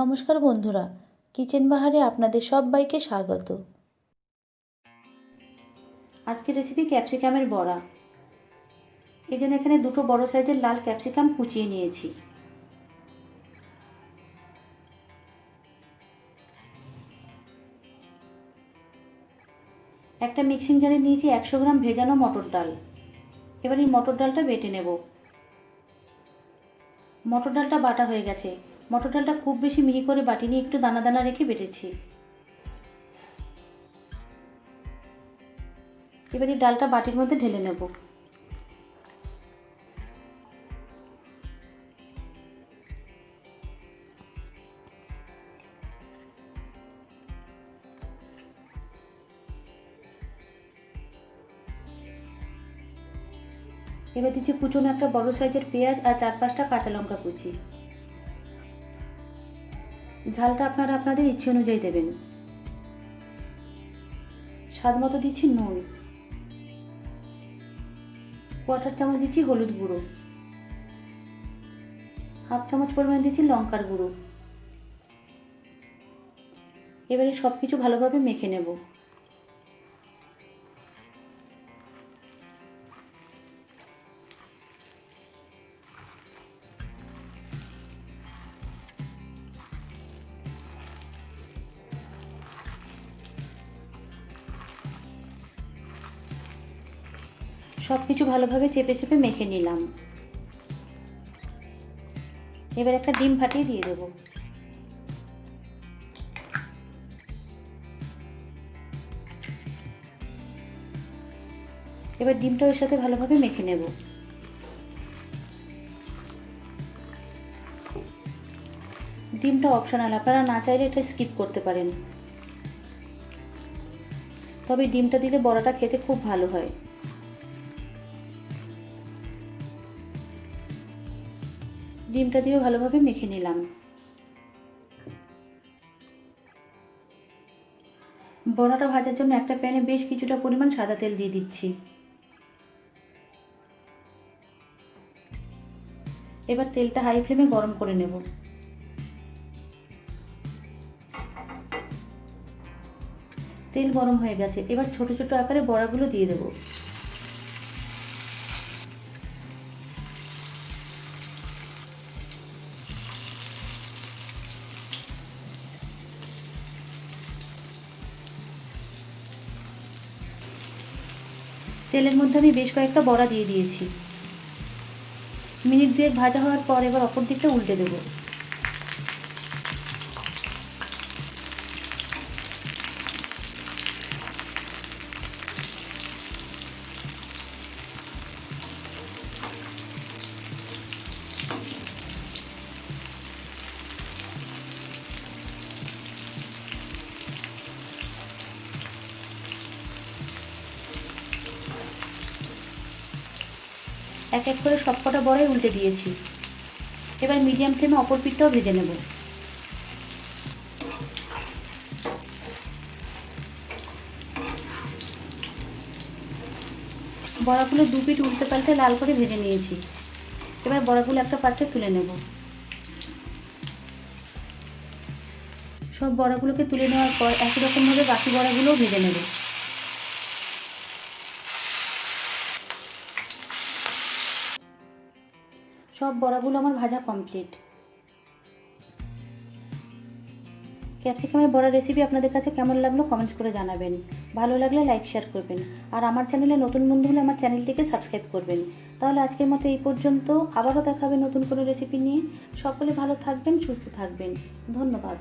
নমস্কার বন্ধুরা, কিচেন বাহারে আপনাদের সবাইকে স্বাগত। আজকের রেসিপি ক্যাপসিকামের বড়া। এই জন্য এখানে দুটো বড় সাইজের লাল ক্যাপসিকাম কুচিয়ে নিয়েছি। একটা মিক্সিং জারে নিয়েছি একশো গ্রাম ভেজানো মটর ডাল। এবার এই মটর ডালটা বেটে নেব। মটর ডালটা বাটা হয়ে গেছে। মটর ডালটা খুব বেশি মিহি করে বাটিনি একটু দানা দানা রেখে বেটেছি। এবার এই ডালটা বাটির মধ্যে ঢেলে নেব। এবার দিচ্ছি কুচনো একটা বড় সাইজের পেঁয়াজ আর চার পাঁচটা কাঁচা লঙ্কা কুচি। ঝালটা আপনারা আপনাদের ইচ্ছে অনুযায়ী দেবেন। স্বাদ মতো দিচ্ছি নুন। কোয়াটার চামচ দিচ্ছি হলুদ গুঁড়ো। হাফ চামচ পরিমাণে দিচ্ছি লঙ্কার গুঁড়ো। এবারে সব কিছু ভালোভাবে মেখে নেব। সব কিছু ভালোভাবে চেপে চেপে মেখে নিলাম। এবার একটা ডিম ফাটিয়ে দিয়ে দেব। এবার ডিমটা ওর সাথে ভালোভাবে মেখে নেব। ডিমটা অপশনাল আপনারা না চাইলে এটা স্কিপ করতে পারেন। তবে ডিমটা দিলে বড়াটা খেতে খুব ভালো হয়। ডিমটা দিয়েও ভালোভাবে মেখে নিলাম। বড়াটা ভাজার জন্য একটা প্যানে বেশ কিছুটা পরিমাণ সাদা তেল দিয়ে দিচ্ছি। এবার তেলটা হাই ফ্লেমে গরম করে নেব। তেল গরম হয়ে গেছে, এবার ছোট ছোট আকারে বড়াগুলো দিয়ে দেবো। তেলের মধ্যে আমি বেশ কয়েকটা বড়া দিয়ে দিয়েছি। মিনিট দুয়েক ভাজা হওয়ার পর এবার অপর দিকটা উল্টে দেবো। এক এক করে সবকটা বড়াই উল্টে দিয়েছি। এবার মিডিয়াম ফ্লেমে অপর পিঠটাও ভেজে নেব। বড়াগুলো দু পিঠ উল্টে পাল্টে লাল করে ভেজে নিয়েছি। এবার বড়াগুলো একটা পাত্রে তুলে নেব। সব বড়াগুলোকে তুলে নেওয়ার পর একই রকমভাবে বাকি বড়াগুলোও ভেজে নেব। সব বড়াগুলো আমার ভাজা কমপ্লিট ক্যাপসিকামের বড়া রেসিপি আপনাদের কাছে কেমন লাগল কমেন্টস করে জানাবেন। ভালো লাগলে লাইক শেয়ার করবেন। আর আমার চ্যানেলে নতুন বন্ধু হলে আমার চ্যানেলটিকে সাবস্ক্রাইব করবেন। তাহলে আজকের মতো এই পর্যন্ত। আবারও দেখাবে নতুন কোনো রেসিপি নিয়ে। সকলে ভালো থাকবেন, সুস্থ থাকবেন। ধন্যবাদ।